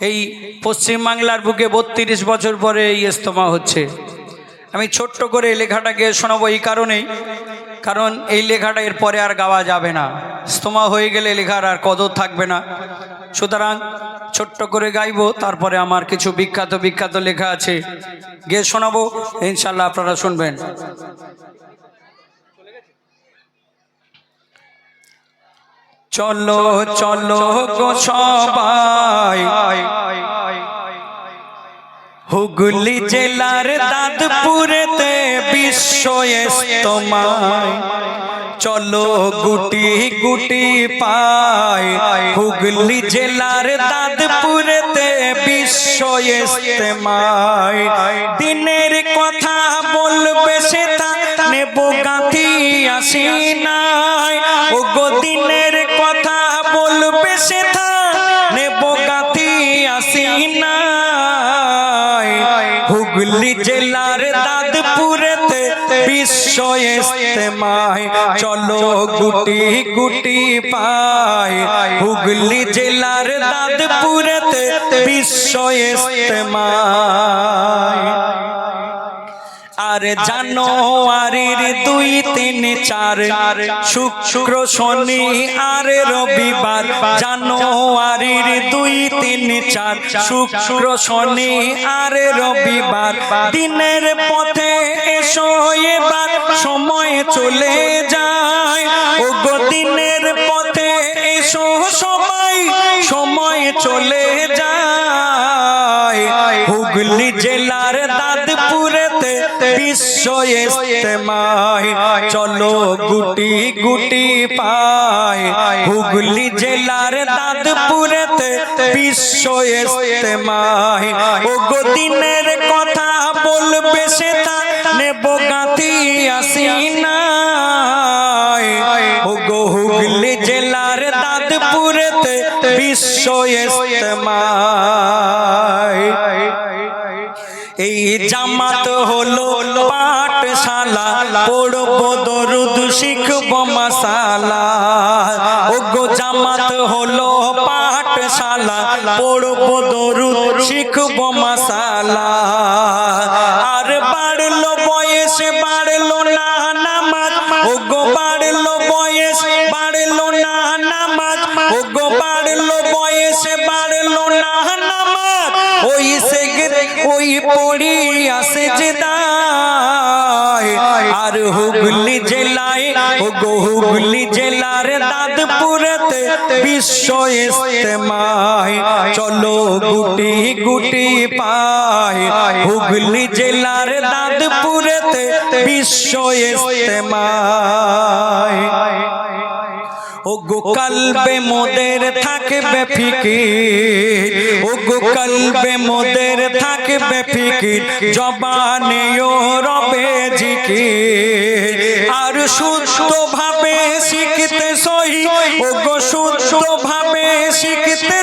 এই পশ্চিমবাংলার বুকে বত্রিশ বছর পরে এই ইস্তমা হচ্ছে। আমি ছোট্ট করে লেখাটাকে শোনাবো এই কারণেই, কারণ এই লেখাটা এর পরে আর গাওয়া যাবে না। ইস্তমা হয়ে গেলে লেখার আর কদর থাকবে না। সুতরাং ছোট্ট করে গাইবো, তারপরে আমার কিছু বিখ্যাত বিখ্যাত লেখা আছে। গিয়ে শোনাবো ইনশাল্লাহ আপনারা শুনবেন। চলো চলো গো সবাই। হুগলি জেলার দাঁতপুরেতে বিশ্ব ইস্তমায়। চলো গুটি গুটি পায়। হুগলি জেলার দাঁতপুরেতে বিশ্ব ইস্তেমায়। দিনের কথা বলবে সে তা নেব গাঁথি আসি নাই ও গো দিনের কথা বলবে সে তা নেব গাঁথি আসি নাই হুগলি জেলার দাদপুরেতে বিশ্ব ইস্তেমায়। চলো গুটি গুটি পায়। হুগলি জেলার দাদপুরেতে বিশ্ব ইস্তেমায়। আর জানুয়ারির দুই তিন চার শুক্র শনি আর রবিবার। জানুয়ারির দুই তিন চার শুক্র শনি আর রবিবার। দিনের পথে এসো এবার সময় চলে যায়। ও গো দিনের পথে এসো সবাই সময় চলে যায়। হুগলি জেলার দাদপুরেতে বিশ্ব ইস্তেমায় চলো গুটি গুটি পায়। হুগলি জেলার দাদপুরেতে বিশ্ব ইস্তেমায়। ও গো দিনের কথা বলবে সে তা নেব গাঁথি আসি নাই ও গো হুগলি জেলার দাদপুরেতে বিশ্ব ইস্তেমায়। এই জামাত হলো পাঠশালা পড়ব দরুদ শিখব মশালা ও গো জামাত হলো পাঠশালা পড়ব দরুদ শিখব মশালা আর বাড়লো বয়স বাড়লো ওই পড়ি আসে যেদায় আর হুগলি জেলায় ও গো হুগলি জেলার দাদপুরেতে বিশ্ব ইস্তেমায়। চলো গুটি গুটি পায়। হুগলি জেলার দাদপুরেতে বিশ্ব ইস্তেমায়। ও কালবে মোদের থাকবে ফিকির। ওগো কালবে মোদের থাকবে ফিকির। জবানে ও রবে জিকির। আর শুদ্ধ ভাবে শিখতে সহি ওগো শুদ্ধ ভাবে শিখতে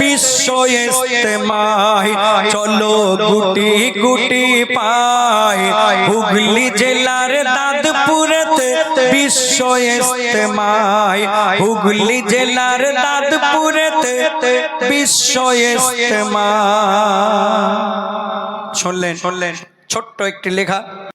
বিশ্ব ইস্তেমায় চলো গুটি গুটি পায়। হুগলি জেলার দাদপুরেতে বিশ্ব ইস্তেমায়। হুগলি জেলার দাদপুরেতে বিশ্ব ইস্তেমায়। শুনলেন শুনলেন, ছোট্ট একটি লেখা।